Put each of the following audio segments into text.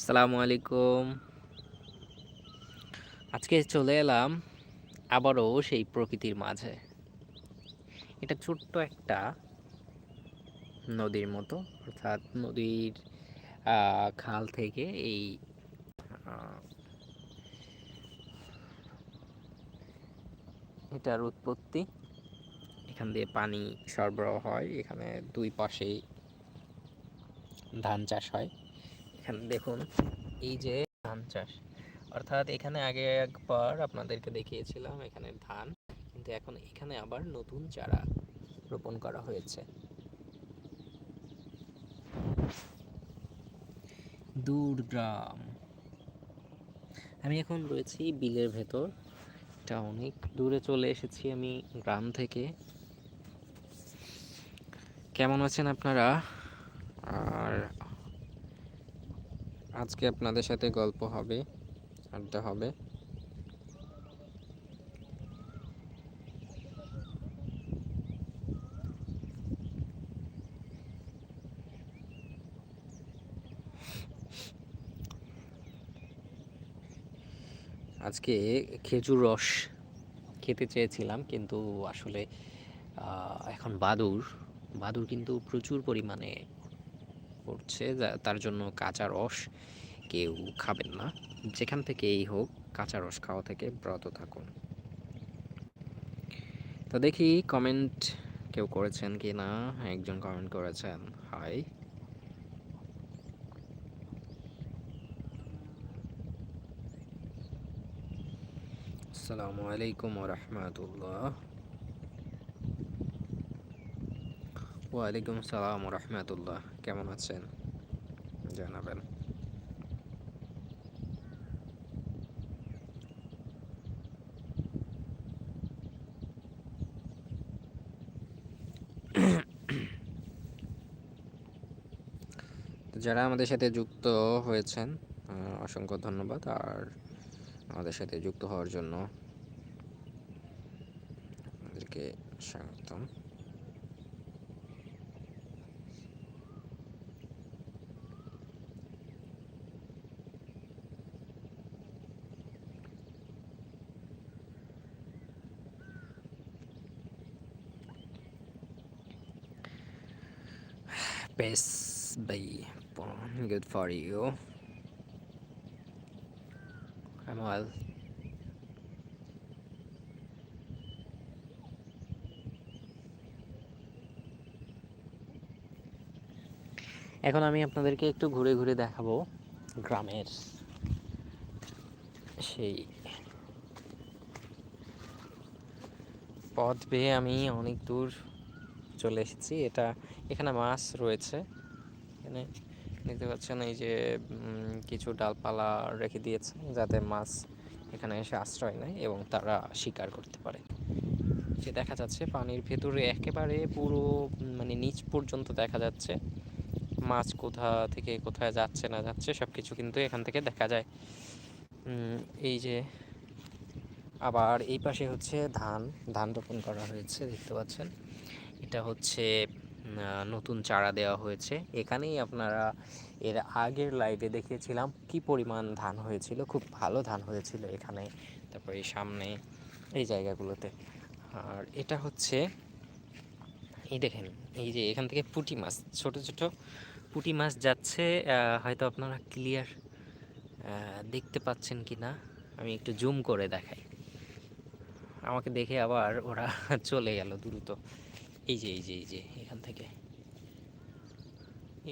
আসসালামু আলাইকুম। আজকে চলে এলাম আবারও সেই প্রকৃতির মাঝে। এটা ছোট্ট একটা নদীর মতো, অর্থাৎ নদীর খাল থেকে এই এটার উৎপত্তি। এখান দিয়ে পানি সরবরাহ হয়, এখানে দুই পাশেই ধান চাষ হয়। এখানে দেখুন। এই যে ধান চাষ, অর্থাৎ এখানে আগে একবার আপনাদেরকে দেখিয়েছিলাম এখানে ধান, কিন্তু এখন এখানে আবার নতুন চারা রোপণ করা হয়েছে। দূর গ্রাম। আমি এখন রয়েছি বিলের ভেতর এটা অনেক দূরে চলে এসেছি আমি গ্রাম থেকে। কেমন আছেন আপনারা? আর আজকে আপনাদের সাথে গল্প হবে, আড্ডা হবে। আজকে খেজুর রস খেতে চেয়েছিলাম, কিন্তু আসলে এখন বাদুর বাদুর কিন্তু প্রচুর পরিমাণে যা- তার জন্য কাঁচা রস কেউ খাবেন না। যেখান থেকেই হোক কাঁচা রস খাওয়া থেকে ব্রত থাকুন। তো দেখি কমেন্ট কেউ করেছেন কি না? একজন কমেন্ট করেছেন হাই আসসালামু আলাইকুম রহমতুল্লাহ। ওয়ালাইকুম আসসালাম রহমতুল্লাহ কেমন আছেন? জানাবেন। যারা আমাদের সাথে যুক্ত হয়েছেন অসংখ্য ধন্যবাদ। আর আমাদের সাথে যুক্ত হওয়ার জন্য আমাদেরকে স্বাগতম। Best by good for you. I'm well. এখন আমি আপনাদেরকে একটু ঘুরে ঘুরে দেখাবো গ্রামের সেই পথ বেয়ে আমি অনেক দূর চলে এসেছি এটা এখানে মাছ রয়েছে। এখানে দেখতে পাচ্ছেন এই যে কিছু ডালপালা রেখে দিয়েছে যাতে মাছ এখানে এসে আশ্রয় নেয় এবং তারা শিকার করতে পারে। যে দেখা যাচ্ছে পানির ভেতরে একেবারে পুরো মানে নিচ পর্যন্ত দেখা যাচ্ছে। মাছ কোথা থেকে কোথায় যাচ্ছে না যাচ্ছে সব কিছু কিন্তু এখান থেকে দেখা যায়। এই যে আবার এই পাশে হচ্ছে ধান। ধান রোপণ করা হয়েছে, দেখতে পাচ্ছেন। এটা হচ্ছে নতুন চারা দেওয়া হয়েছে। এখানেই আপনারা এর আগের লাইভে দেখিয়েছিলাম কি পরিমাণ ধান হয়েছিল, খুব ভালো ধান হয়েছিল এখানে। তারপরে সামনে, এই জায়গাগুলোতে। আর এটা হচ্ছে, এই দেখেন, এই যে এখান থেকে পুঁটি মাছ, ছোট ছোট পুঁটি মাছ যাচ্ছে হয়তো আপনারা ক্লিয়ার দেখতে পাচ্ছেন কি না আমি একটু জুম করে দেখাই। আমাকে দেখে আবার ওরা চলে গেল দ্রুত। এই যে এই যে এই যে, এখান থেকে।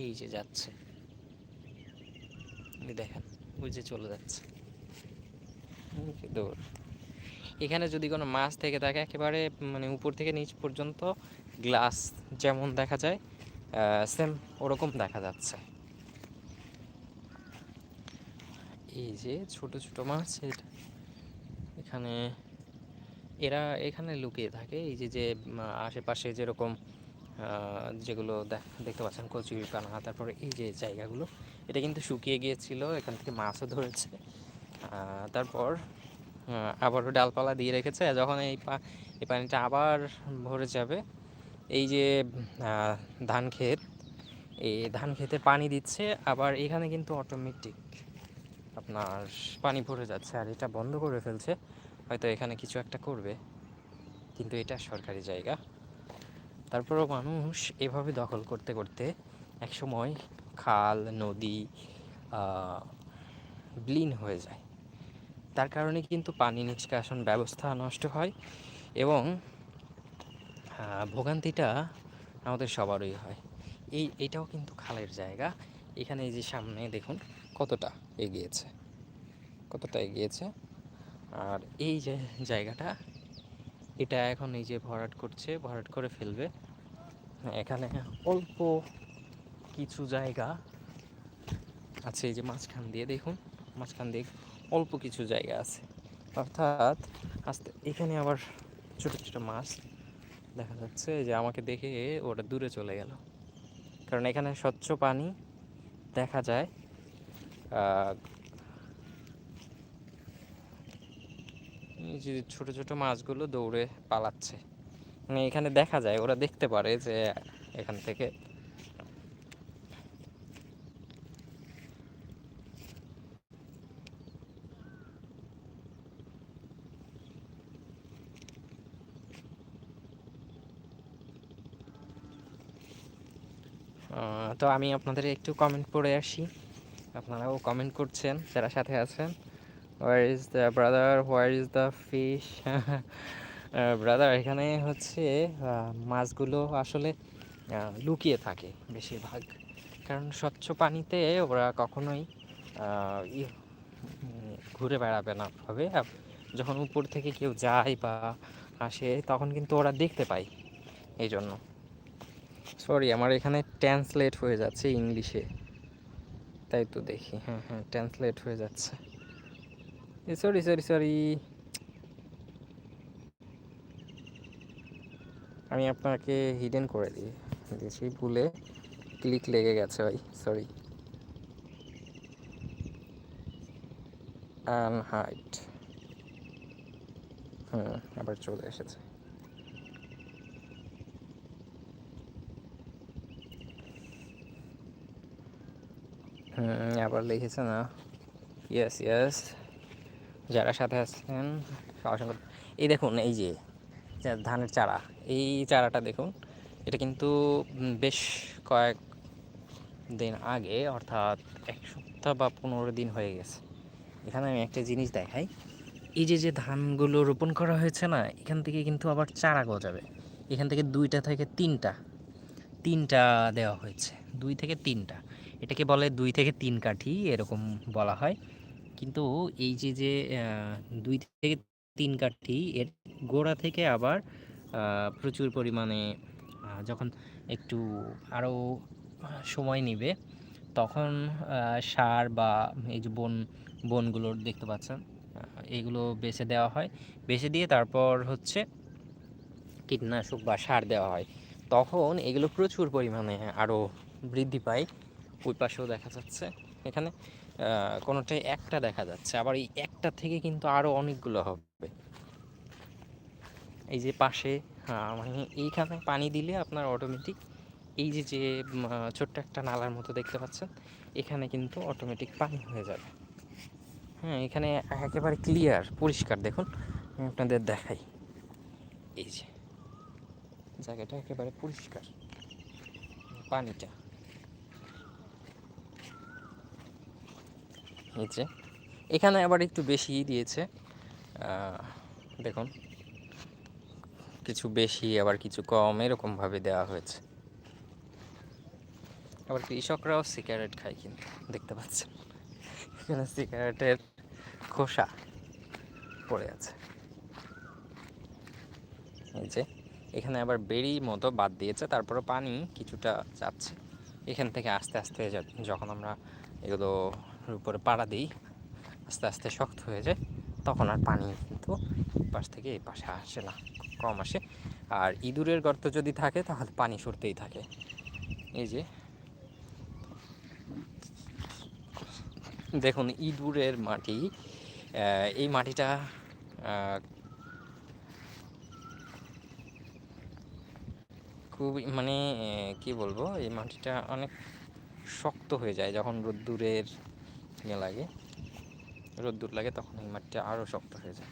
এই যে যাচ্ছে। দেখেন, ওই যে চলে যাচ্ছে। দৌড়। এখানে যদি কোনো মাছ থেকে থাকে, একেবারে মানে উপর থেকে নিচ পর্যন্ত গ্লাস যেমন দেখা যায় সেম ওরকম দেখা যাচ্ছে। এই যে ছোট ছোট মাছ এখানে এরা এখানে লুকিয়ে থাকে। এই যে যে আশেপাশে যেরকম যেগুলো দেখ- দেখতে পাচ্ছেন কচুরি পানা তারপরে এই যে জায়গাগুলো, এটা কিন্তু শুকিয়ে গিয়েছিল, এখান থেকে মাছও ধরেছে। তারপর আবারও ডালপালা দিয়ে রেখেছে যখন এই পা, এই পানিটা আবার ভরে যাবে, এই যে ধান ক্ষেত, এই ধান খেতে পানি দিচ্ছে, আবার এখানে কিন্তু অটোমেটিক আপনার পানি ভরে যাচ্ছে, আর এটা বন্ধ করে ফেলছে। হয়তো এখানে কিছু একটা করবে, কিন্তু এটা সরকারি জায়গা। তারপরেও মানুষ এভাবে দখল করতে করতে একসময় খাল, নদী বিলীন হয়ে যায়। তার কারণে কিন্তু পানি নিষ্কাশন ব্যবস্থা নষ্ট হয় এবং ভোগান্তিটা আমাদের সবারই হয়। এই, এটাও কিন্তু খালের জায়গা। এখানে এই যে সামনে দেখুন কতটা এগিয়েছে কতটা এগিয়েছে। আর এই যে জায়গাটা, এটা এখন এই যে ভরাট করছে, ভরাট করে ফেলবে। এখানে অল্প কিছু জায়গা আছে, এই যে মাঝখান দিয়ে দেখুন, মাঝখান দিয়ে অল্প কিছু জায়গা আছে। অর্থাৎ আস্তে, এখানে আবার ছোট ছোট মাছ দেখা যাচ্ছে যে আমাকে দেখে ওটা দূরে চলে গেল। কারণ এখানে স্বচ্ছ পানি দেখা যায়। এই যে ছোট ছোট মাছগুলো দৌড়ে পালাচ্ছে। মানে এখানে দেখা যায়, ওরা দেখতে পারে যে এখান থেকে তো আমি আপনাদের একটু কমেন্ট পড়ে আসি। আপনারাও কমেন্ট করছেন, যারা সাথে আছেন। Where is the brother where is the fish brother এখানে হচ্ছে মাছগুলো আসলে লুকিয়ে থাকে বেশিরভাগ। কারণ স্বচ্ছ পানিতে ওরা কখনোই ঘুরে বেড়াবে না ভাবে। যখন উপর থেকে কেউ যায় বা আসে, তখন কিন্তু ওরা দেখতে পায় এই জন্য সরি আমার এখানে ট্রান্সলেট হয়ে যাচ্ছে ইংলিশে। তাই তো দেখি। হ্যাঁ হ্যাঁ ট্রান্সলেট হয়ে যাচ্ছে। সরি সরি সরি আমি আপনাকে হিডেন করে দিই। দিয়েছি ভুলে ক্লিক লেগে গেছে ভাই সরি হাইট হুম, আবার চলে এসেছে। হুম, আবার লিখেছে না। ইয়েস ইয়েস যারা সাথে আছেন, অসংখ্য। এই দেখুন, এই যে ধানের চারা, এই চারাটা দেখুন, এটা কিন্তু বেশ কয়েক দিন আগে, অর্থাৎ এক সপ্তাহ বা পনেরো দিন হয়ে গেছে। এখানে আমি একটা জিনিস দেখাই। এই যে যে ধানগুলো রোপণ করা হয়েছে না, এখান থেকে কিন্তু আবার চারা গজাবে। এখান থেকে দুইটা থেকে তিনটা তিনটা দেওয়া হয়েছে। দুই থেকে তিনটা। এটাকে বলে দুই থেকে তিন কাঠি, এরকম বলা হয়। কিন্তু এই যে যে দুই থেকে তিন কাঠি এর গোড়া থেকে আবার প্রচুর পরিমাণে যখন একটু আরও সময় নেবে, তখন সার বা এই যে বন, বনগুলো দেখতে পাচ্ছেন এগুলো বেছে দেওয়া হয়। বেছে দিয়ে তারপর হচ্ছে কীটনাশক বা সার দেওয়া হয়। তখন এগুলো প্রচুর পরিমাণে আরও বৃদ্ধি পায়। ওই পাশেও দেখা যাচ্ছে এখানে। কোনোটাই একটা দেখা যাচ্ছে। আবার এই একটা থেকে কিন্তু আরও অনেকগুলো হবে। এই যে পাশে আহ, মানে এইখানে পানি দিলে আপনার অটোমেটিক এই যে যে ছোট্ট একটা নালার মতো দেখতে পাচ্ছেন এখানে কিন্তু অটোমেটিক পানি হয়ে যাবে। হ্যাঁ এখানে একেবারে ক্লিয়ার পরিষ্কার দেখুন। আমি আপনাদের দেখাই। এই যে জায়গাটা একেবারে পরিষ্কার। পানিটা। এই যে। এখানে আবার একটু বেশি দিয়েছে। দেখুন। কিছু বেশি, আবার কিছু কম এরকমভাবে দেওয়া হয়েছে। আবার কৃষকরাও সিগারেট খায় কিন্তু, দেখতে পাচ্ছেন। এখানে সিগারেটের খোসা পড়ে আছে। এই যে, এখানে আবার বেরি মতো বাদ দিয়েছে তারপরে পানি কিছুটা যাচ্ছে। এখান থেকে আস্তে আস্তে যখন আমরা এগুলোর উপরে পাড়া দিই, আস্তে আস্তে শক্ত হয়ে যায়, তখন আর পানি কিন্তু পাশ থেকে এই পাশে আসে না কম আসে। আর ইঁদুরের গর্ত যদি থাকে, তাহলে পানি সরতেই থাকে। এই যে। দেখুন, ইঁদুরের মাটি এই মাটিটা খুবই মানে কি বলব? এই মাটিটা অনেক শক্ত হয়ে যায়, যখন রোদ্দুরের ইয়ে লাগে। রোদ্দুর লাগে তখন এই মাটিটা আরও শক্ত হয়ে যায়।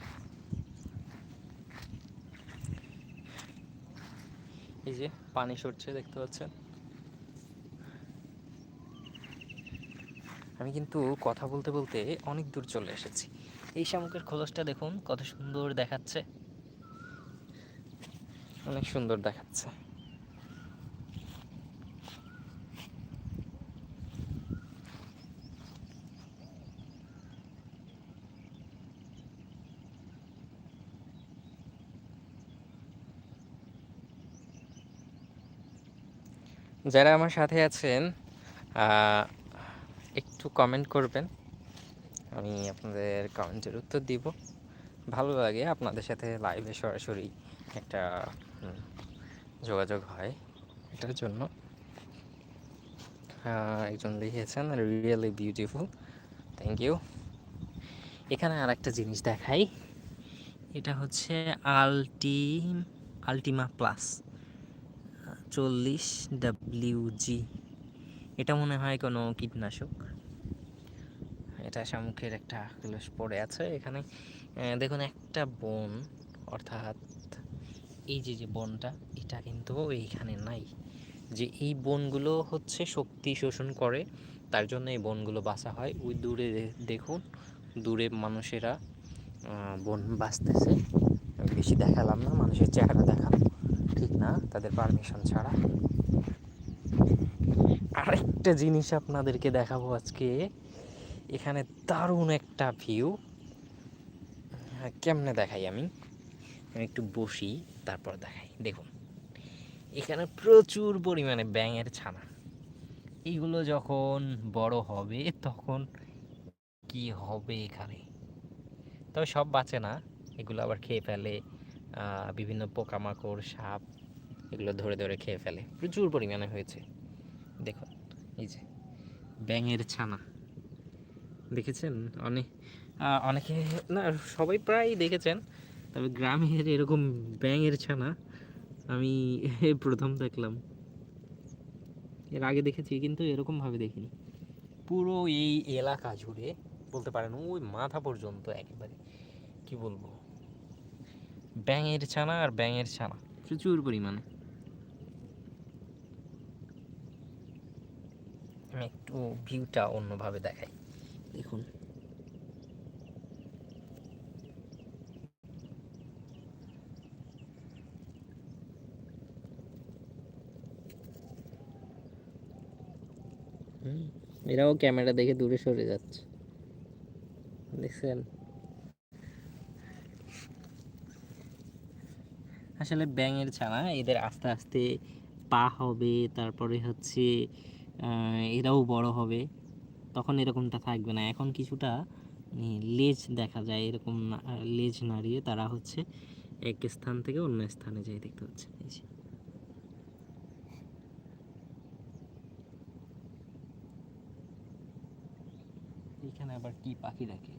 এই যে পানি সরছে, দেখতে পাচ্ছেন? আমি কিন্তু কথা বলতে বলতে অনেক দূর চলে এসেছি। এই শামুকের খোলসটা দেখুন, কত সুন্দর দেখাচ্ছে। অনেক সুন্দর দেখাচ্ছে। যারা আমার সাথে আছেন একটু কমেন্ট করবেন। আমি আপনাদের কমেন্টের উত্তর দিব। ভালো লাগে আপনাদের সাথে লাইভে সরাসরি একটা যোগাযোগ হয় এটার জন্য। একজন লিখেছেন রিয়েলি বিউটিফুল থ্যাংক ইউ এখানে আর একটা জিনিস দেখাই। এটা হচ্ছে আলটি আলটিমা প্লাস চল্লিশ ডাব্লিউজি এটা মনে হয় কোনো কীটনাশক। এটা শামুকের একটা ক্লোস পড়ে আছে এখানে। দেখুন, একটা বন, অর্থাৎ এই যে যে বনটা, এটা কিন্তু এইখানে নাই। যে এই বনগুলো হচ্ছে শক্তি শোষণ করে, তার জন্য এই বনগুলো বাসা হয়। ওই দূরে দেখুন, দূরে মানুষেরা বন বাঁচতেছে। বেশি দেখালাম না, মানুষের চেহারা দেখানো ঠিক না, তাদের পারমিশন ছাড়া। আরেকটা জিনিস আপনাদেরকে দেখাবো আজকে। এখানে দারুণ একটা ভিউ কেমনে দেখাই আমি? আমি একটু বসি, তারপর দেখাই। দেখুন, এখানে প্রচুর পরিমাণে ব্যাঙের ছানা। এইগুলো যখন বড় হবে, তখন কি হবে এখানে? তবে সব বাঁচে না। এগুলো আবার খেয়ে ফেলে বিভিন্ন পোকামাকড়, সাপ এগুলো ধরে ধরে খেয়ে ফেলে। প্রচুর পরিমাণে হয়েছে। দেখুন, এই যে ব্যাঙের ছানা। দেখেছেন? অনেক অনেকে, না, সবাই প্রায় দেখেছেন, তবে গ্রামের এরকম ব্যাঙের ছানা আমি প্রথম দেখলাম। এর আগে দেখেছি, কিন্তু এরকমভাবে দেখিনি। পুরো এই এলাকা জুড়ে বলতে পারেন, ওই মাথা পর্যন্ত একেবারে, কি বলব? ব্যাঙের ছানা আর ব্যাঙের ছানা। প্রচুর পরিমাণে। আমি একটু ভিউটা অন্যভাবে দেখাই। দেখুন। এরাও ক্যামেরা দেখে দূরে সরে যাচ্ছে। দেখছেন? আসলে ব্যাঙের ছানা, এদের আস্তে আস্তে পা হবে, তারপরে হচ্ছে এরাও বড় হবে। তখন এরকমটা থাকবে না। এখন কিছুটা মানে লেজ দেখা যায় এরকম লেজ নাড়িয়ে তারা হচ্ছে এক স্থান থেকে অন্য স্থানে যাই দেখতে হচ্ছে এখানে আবার কি পাখি ডাকে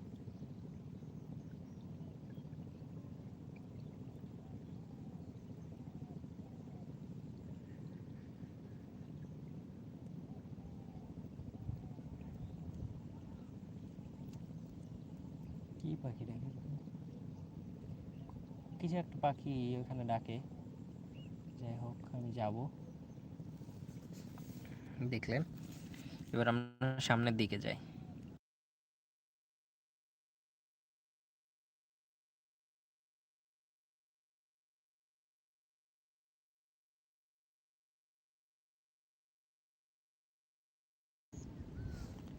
পাখি ডাকে কিছু একটা পাখি ওখানে ডাকে। যাই হোক, আমি যাব। দেখলেন? এবার আমরা সামনের দিকে যাই।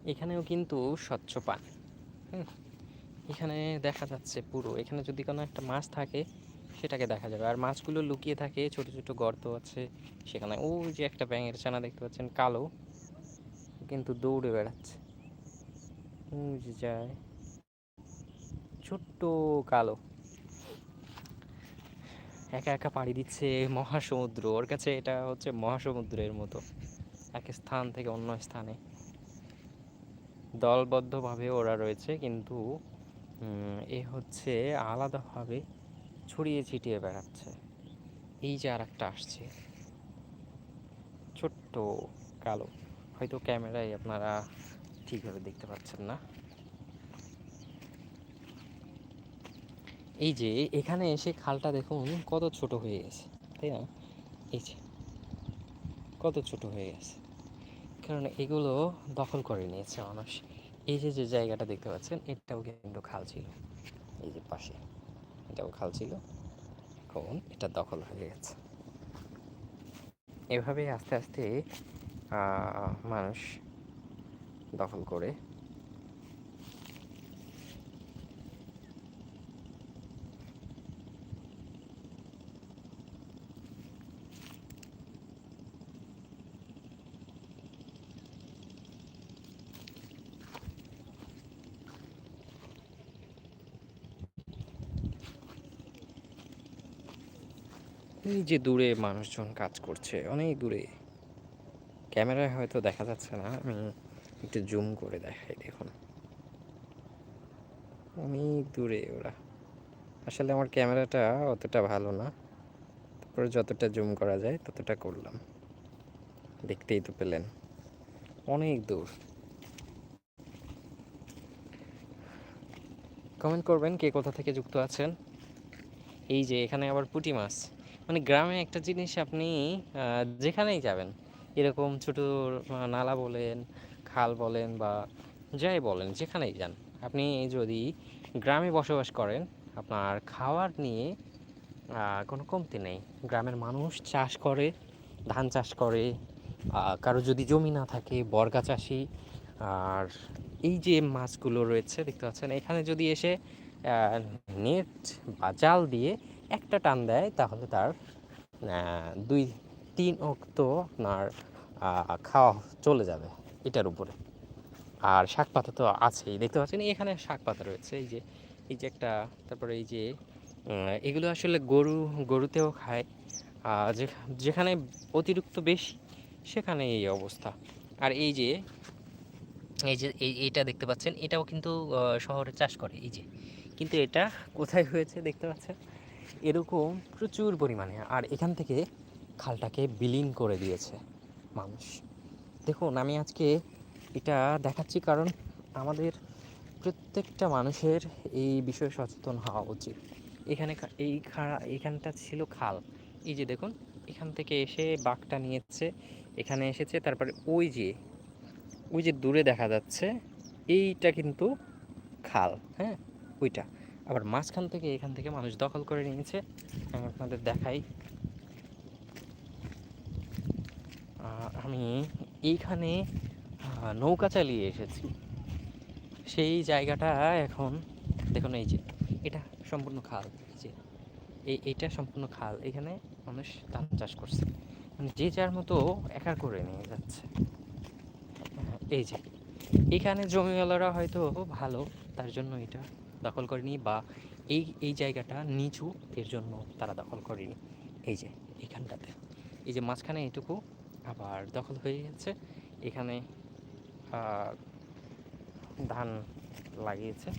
এখানেও কিন্তু স্বচ্ছ পানি হুম। এখানে দেখা যাচ্ছে পুরো। এখানে যদি কোনো একটা মাছ থাকে, সেটাকে দেখা যাবে। আর মাছগুলো লুকিয়ে থাকে, ছোট ছোট গর্ত আছে সেখানে। ও যে একটা ব্যাঙের ছানা দেখতে পাচ্ছেন, কালো, কিন্তু দৌড়ে বেড়াচ্ছে। ও যে যায়। ছোট্ট কালো। একা একা পাড়ি দিচ্ছে মহাসমুদ্র। ওর কাছে এটা হচ্ছে মহাসমুদ্রের মতো। এক স্থান থেকে অন্য স্থানে। দলবদ্ধভাবে ওরা রয়েছে, কিন্তু এ হচ্ছে আলাদাভাবে ছড়িয়ে ছিটিয়ে বেড়াচ্ছে। এই যে আর একটা আসছে। ছোট্ট কালো। হয়তো ক্যামেরায় আপনারা ঠিকভাবে দেখতে পাচ্ছেন না। এই যে এখানে এসে খালটা দেখুন, কত ছোট হয়ে গেছে, তাই না? এই যে কত ছোট হয়ে গেছে। কারণ এগুলো দখল করে নিয়েছে মানুষ। এই যে যে জায়গাটা দেখতে পাচ্ছেন, এটাও কিন্তু খাল ছিল। এই যে পাশে, এটাও খাল ছিল। এখন এটা দখল হয়ে গেছে। এভাবে আস্তে আস্তে মানুষ দখল করে এই যে দূরে মানুষজন কাজ করছে, অনেক দূরে। ক্যামেরায় হয়তো দেখা যাচ্ছে না, আমি একটু জুম করে দেখাই দেখুন। অনেক দূরে ওরা। আসলে আমার ক্যামেরাটা অতটা ভালো না। তারপরে যতটা জুম করা যায়, ততটা করলাম। দেখতেই তো পেলেন। অনেক দূর। কমেন্ট করবেন কে কোথা থেকে যুক্ত আছেন। এই যে এখানে আবার পুঁটি মাছ। মানে গ্রামে একটা জিনিস আপনি যেখানেই যাবেন, এরকম ছোট নালা বলেন, খাল বলেন বা যাই বলেন, যেখানেই যান, আপনি যদি গ্রামে বসবাস করেন, আপনার খাওয়ার নিয়ে কোনো কমতি নেই। গ্রামের মানুষ চাষ করে, ধান চাষ করে কারও যদি জমি না থাকে, বর্গা চাষি, আর এই যে মাছগুলো রয়েছে, দেখতে পাচ্ছেন, এখানে যদি এসে নেট বা জাল দিয়ে একটা টান দেয়, তাহলে তার দুই, তিন অক্ত আপনার খাওয়া চলে যাবে এটার উপরে। আর শাক পাতা তো আছেই, দেখতে পাচ্ছেন এখানে শাক পাতা রয়েছে, এই যে এই যে একটা, তারপরে এই যে এগুলো আসলে গরু, গরুতেও খায় যেখানে অতিরিক্ত বেশি সেখানে এই অবস্থা। আর এই যে এই যে, এই, এইটা দেখতে পাচ্ছেন, এটাও কিন্তু শহরে চাষ করে, এই যে। কিন্তু এটা কোথায় হয়েছে দেখতে পাচ্ছেন? এরকম প্রচুর পরিমাণে, আর এখান থেকে খালটাকে বিলীন করে দিয়েছে মানুষ। দেখুন, আমি আজকে এটা দেখাচ্ছি কারণ আমাদের প্রত্যেকটা মানুষের এই বিষয়ে সচেতন হওয়া উচিত। এখানে এই খা- এখানটা ছিল খাল। এই যে দেখুন, এখান থেকে এসে বাঘটা নিয়েছে, এখানে এসেছে, তারপরে ওই যে ওই যে দূরে দেখা যাচ্ছে, এইটা কিন্তু খাল হ্যাঁ? ওইটা। আবার মাঝখান থেকে এখান থেকে মানুষ দখল করে নিয়েছে। আমি আপনাদের দেখাই। আমি এইখানে নৌকা চালিয়ে এসেছি। সেই জায়গাটা এখন, দেখুন এই যে, এটা সম্পূর্ণ খাল। এই যে, এই, এইটা সম্পূর্ণ খাল। এখানে মানুষ ধান চাষ করছে। মানে যে যার মতো একা করে নিয়ে যাচ্ছে। এই যে, এখানে জমিওয়ালারা হয়তো ভালো, তার জন্য এটা দখল করেনি বা এই এই জায়গাটা নিচু এর জন্য তারা দখল করেনি। এই যে এখানটাতে। এই যে মাঝখানে এইটুকু আবার দখল হয়ে গেছে। এখানে ধান লাগিয়েছে।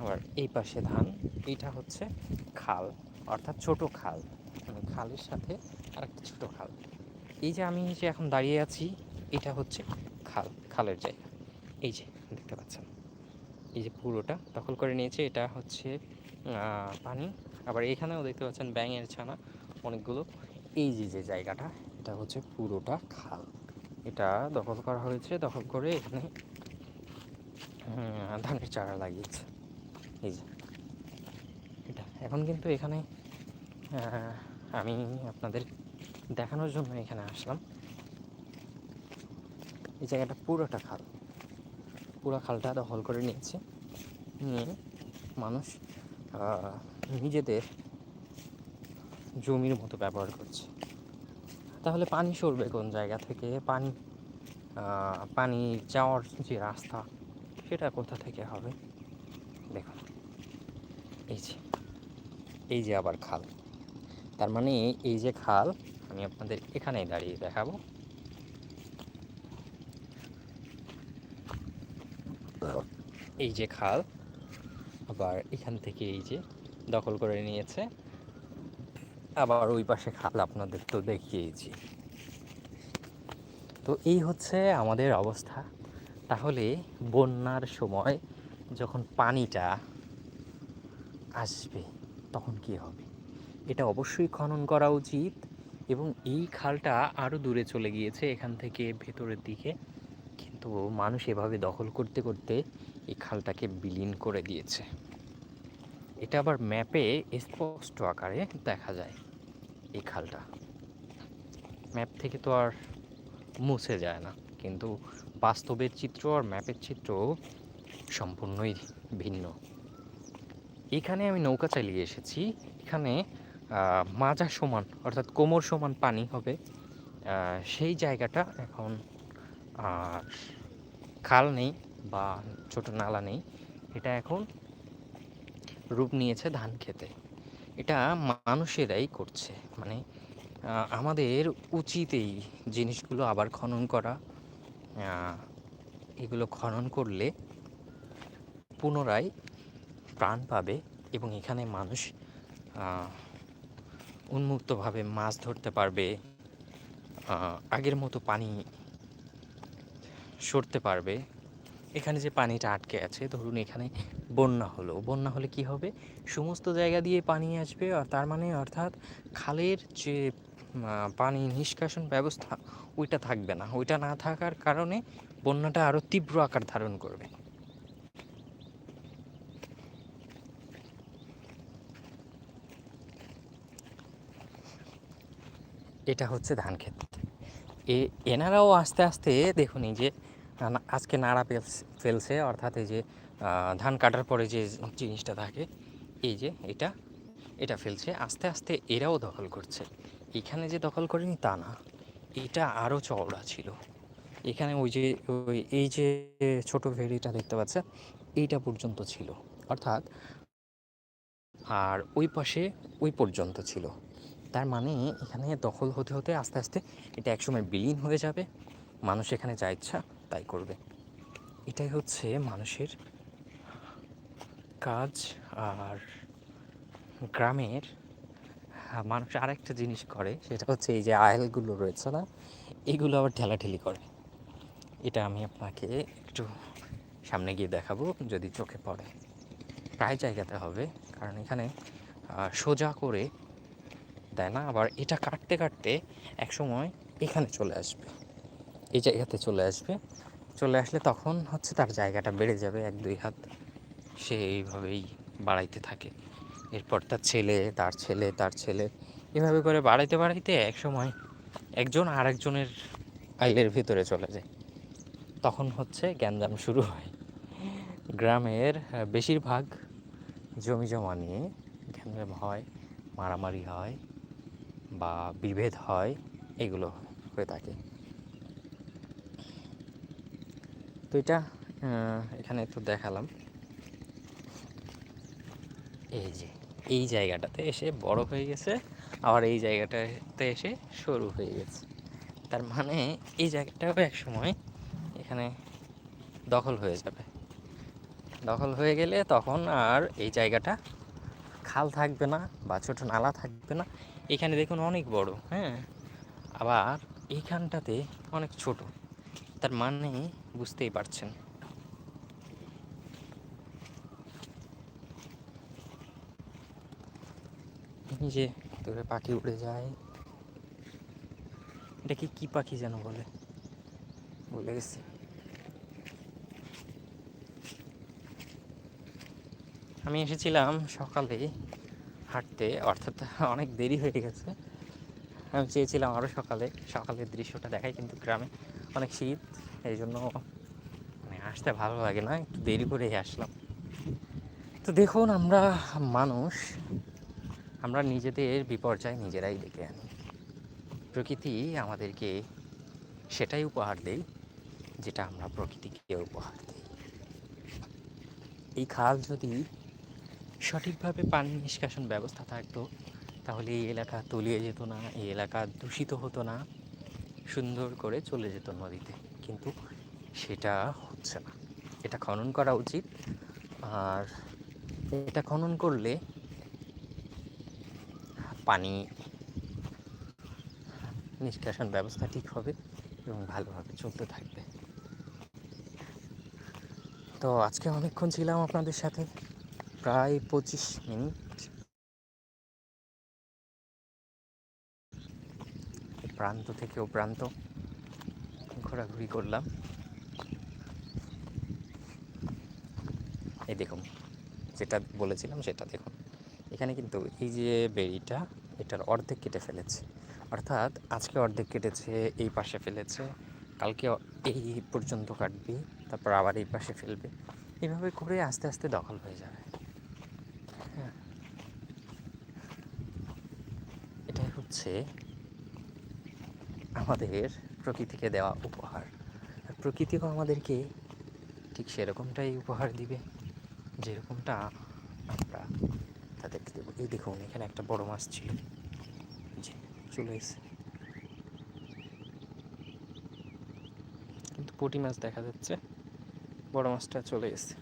আবার এই পাশে ধান, এইটা হচ্ছে খাল, অর্থাৎ ছোট খাল। মানে খালের সাথে আরেকটা ছোটো খাল। এই যে আমি যে এখন দাঁড়িয়ে আছি, এটা হচ্ছে খাল, খালের জায়গা। এই যে এই যে পুরোটা দখল করে নিয়েছে, এটা হচ্ছে পানি। আবার এখানেও দেখতে পাচ্ছেন ব্যাঙের ছানা, অনেকগুলো। এই যে যে জায়গাটা, এটা হচ্ছে পুরোটা খাল। এটা দখল করা হয়েছে, দখল করে এখানে ধানের চারা লাগিয়েছে। এই যে, এটা। এখন কিন্তু এখানে আমি আপনাদের দেখানোর জন্য এখানে আসলাম। এই জায়গাটা পুরোটা খাল। পুরো খালটা দখল করে নিয়েছে। নিয়ে মানুষ নিজেদের জমির মতো ব্যবহার করছে। তাহলে পানি সরবে কোন জায়গা থেকে? পানি পানি যাওয়ার যে রাস্তা, সেটা কোথা থেকে হবে? দেখুন এই যে এই যে আবার খাল। তার মানে এই যে খাল, আমি আপনাদের এখানেই দাঁড়িয়ে দেখাবো। এই যে খাল, আবার এখান থেকে এই যে দখল করে নিয়েছে। আবার ওই পাশে খাল আপনাদের তো দেখিয়েছি তো এই হচ্ছে আমাদের অবস্থা। তাহলে বন্যার সময় যখন পানিটা আসবে, তখন কি হবে? এটা অবশ্যই খনন করা উচিত এবং এই খালটা আরও দূরে চলে গিয়েছে এখান থেকে ভেতরের দিকে। কিন্তু মানুষ এভাবে দখল করতে করতে এই খালটাকে বিলীন করে দিয়েছে। এটা আবার ম্যাপে স্পষ্ট আকারে দেখা যায় এই খালটা। ম্যাপ থেকে তো আর মুছে যায় না, কিন্তু বাস্তবের চিত্র আর ম্যাপের চিত্র সম্পূর্ণই ভিন্ন। এখানে আমি নৌকা চালিয়ে এসেছি। এখানে মাজা সমান, অর্থাৎ কোমর সমান পানি হবে। সেই জায়গাটা এখন আর খাল নেই। বা ছোট নালা নেই, এটা এখন রূপ নিয়েছে ধান খেতে। এটা মানুষেরাই করছে মানে আমাদের উচিত এই জিনিসগুলো আবার খনন করা। এগুলো খনন করলে পুনরায় প্রাণ পাবে এবং এখানে মানুষ উন্মুক্তভাবে মাছ ধরতে পারবে আগের মতো পানি সরতে পারবে। এখানে যে পানিটা আটকে আছে, ধরুন এখানে বন্যা হলো। বন্যা হলে কি হবে? সমস্ত জায়গা দিয়ে পানি আসবে আর তার মানে অর্থাৎ খালের যে পানি নিষ্কাশন ব্যবস্থা, ওইটা থাকবে না। ওইটা না থাকার কারণে বন্যাটা আরও তীব্র আকার ধারণ করবে। এটা হচ্ছে ধান ক্ষেত। এ, এনারাও আস্তে আস্তে দেখুন এই যে আজকে নাড়া ফেলছে অর্থাৎ এই যে ধান কাটার পরে যে জিনিসটা থাকে, এই যে এটা এটা ফেলছে, আস্তে আস্তে এরাও দখল করছে। এখানে যে দখল করেনি তা না, এটা আরও চওড়া ছিল। এখানে ওই যে, ওই, এই যে ছোট ভেড়িটা দেখতে পাচ্ছেন এইটা পর্যন্ত ছিল, অর্থাৎ আর ওই পাশে ওই পর্যন্ত ছিল। তার মানে এখানে দখল হতে হতে আস্তে আস্তে এটা একসময় বিলীন হয়ে যাবে, মানুষ এখানে যা ইচ্ছা তাই করবে। এটাই হচ্ছে মানুষের কাজ আর গ্রামের হ্যাঁ, মানুষ আরেকটা জিনিস করে সেটা হচ্ছে এই যে আয়েলগুলো রয়েছে না এগুলো আবার ঠেলাঠেলি করে। এটা আমি আপনাকে একটু সামনে গিয়ে দেখাবো যদি চোখে পড়ে। প্রায় জায়গাতে হবে কারণ এখানে সোজা করে দেয় না আবার এটা কাটতে কাটতে এক সময় এখানে চলে আসবে। এই জায়গাতে চলে আসবে। চলে আসলে তখন হচ্ছে তার জায়গাটা বেড়ে যাবে এক দুই হাত। সে এইভাবেই বাড়াইতে থাকে। এরপর তার ছেলে তার ছেলে তার ছেলে এভাবে করে বাড়াইতে বাড়াইতে এক সময় একজন আরেকজনের আইলের ভিতরে চলে যায়। তখন হচ্ছে গ্যাঞ্জাম শুরু হয়। গ্রামের বেশিরভাগ জমি জমা নিয়ে গ্যাঞ্জাম হয়, মারামারি হয় বা বিভেদ হয়, এগুলো হয়ে থাকে। তো এটা এখানে একটু দেখালাম। এই যে, এই জায়গাটাতে এসে বড় হয়ে গেছে, আবার এই জায়গাটাতে এসে সরু হয়ে গেছে। তার মানে এই জায়গাটাও এক সময় এখানে দখল হয়ে যাবে। দখল হয়ে গেলে তখন আর এই জায়গাটা খাল থাকবে না বা ছোটো নালা থাকবে না। এখানে দেখুন অনেক বড় হ্যাঁ? আবার এইখানটাতে অনেক ছোট। তার মানে বুঝতেই পারছেন। যে দূরে পাখি উড়ে যায়। এটা কি কি পাখি যেন বলে? বলে গেছি। আমি এসেছিলাম সকালে হাঁটতে, অর্থাৎ অনেক দেরি হয়ে গেছে। আমি চেয়েছিলাম আরও সকালে, সকালের দৃশ্যটা দেখাই, কিন্তু গ্রামে অনেক শীত। এই জন্য মানে আসতে ভালো লাগে না, একটু দেরি করেই আসলাম। তো দেখুন, আমরা মানুষ, আমরা নিজেদের বিপর্যয় নিজেরাই ডেকে আনি। প্রকৃতি আমাদেরকে সেটাই উপহার দেয়, যেটা আমরা প্রকৃতিকে উপহার দিই। এই খাল যদি সঠিকভাবে পানি নিষ্কাশন ব্যবস্থা থাকতো, তাহলে এই এলাকা তলিয়ে যেত না, এই এলাকা দূষিত হতো না, সুন্দর করে চলে যেত নদীতে। কিন্তু সেটা হচ্ছে না। এটা খনন করা উচিত। আর এটা খনন করলে পানি নিষ্কাশন ব্যবস্থা ঠিক হবে এবং ভালোভাবে চলতে থাকবে। তো আজকে অনেকক্ষণ ছিলাম আপনাদের সাথে, প্রায় পঁচিশ মিনিট। প্রান্ত থেকে ও প্রান্ত। ঘোরাঘুরি করলাম। এই দেখুন, যেটা বলেছিলাম সেটা দেখুন। এখানে কিন্তু এই যে বেরিটা এটার অর্ধেক কেটে ফেলেছে। অর্থাৎ আজকে অর্ধেক কেটেছে, এই পাশে ফেলেছে, কালকে এই পর্যন্ত কাটবে, তারপর আবার এই পাশে ফেলবে। এভাবে করে আস্তে আস্তে দখল হয়ে যাবে। হ্যাঁ। এটাই হচ্ছে আমাদের প্রকৃতিকে দেওয়া উপহার। আর প্রকৃতিও আমাদেরকে ঠিক সেরকমটাই উপহার দিবে, যেরকমটা আমরা তাদেরকে দেবো। এই দেখুন, এখানে একটা বড় মাছ ছিল। জি চলে এসে কিন্তু পুঁটি মাছ দেখা যাচ্ছে, বড় মাছটা চলে এসেছে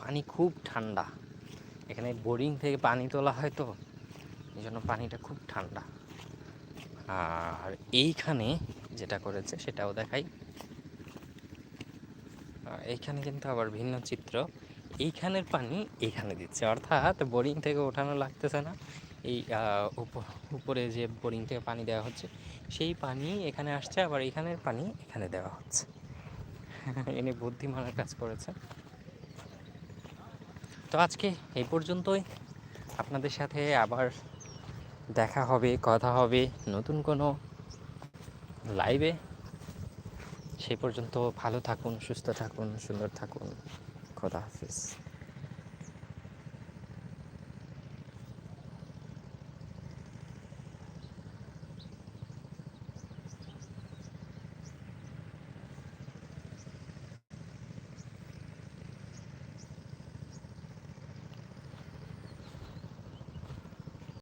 পানি খুব ঠান্ডা। এখানে বোরিং থেকে পানি তোলা হয় তো, এই জন্য পানিটা খুব ঠান্ডা। আর এইখানে যেটা করেছে সেটাও দেখাই। এইখানে কিন্তু আবার ভিন্ন চিত্র। এইখানের পানি এইখানে দিচ্ছে, অর্থাৎ বোরিং থেকে ওঠানো লাগতেছে না। এই উপরে যে বোরিং থেকে পানি দেওয়া হচ্ছে, সেই পানি এখানে আসছে, আবার এইখানের পানি এখানে দেওয়া হচ্ছে। এনে বুদ্ধিমানের কাজ করেছে। তো আজকে এই পর্যন্তই। আপনাদের সাথে আবার দেখা হবে, কথা হবে নতুন কোনো লাইভে সেই পর্যন্ত ভালো থাকুন, সুস্থ থাকুন, সুন্দর থাকুন। খোদা হাফিজ।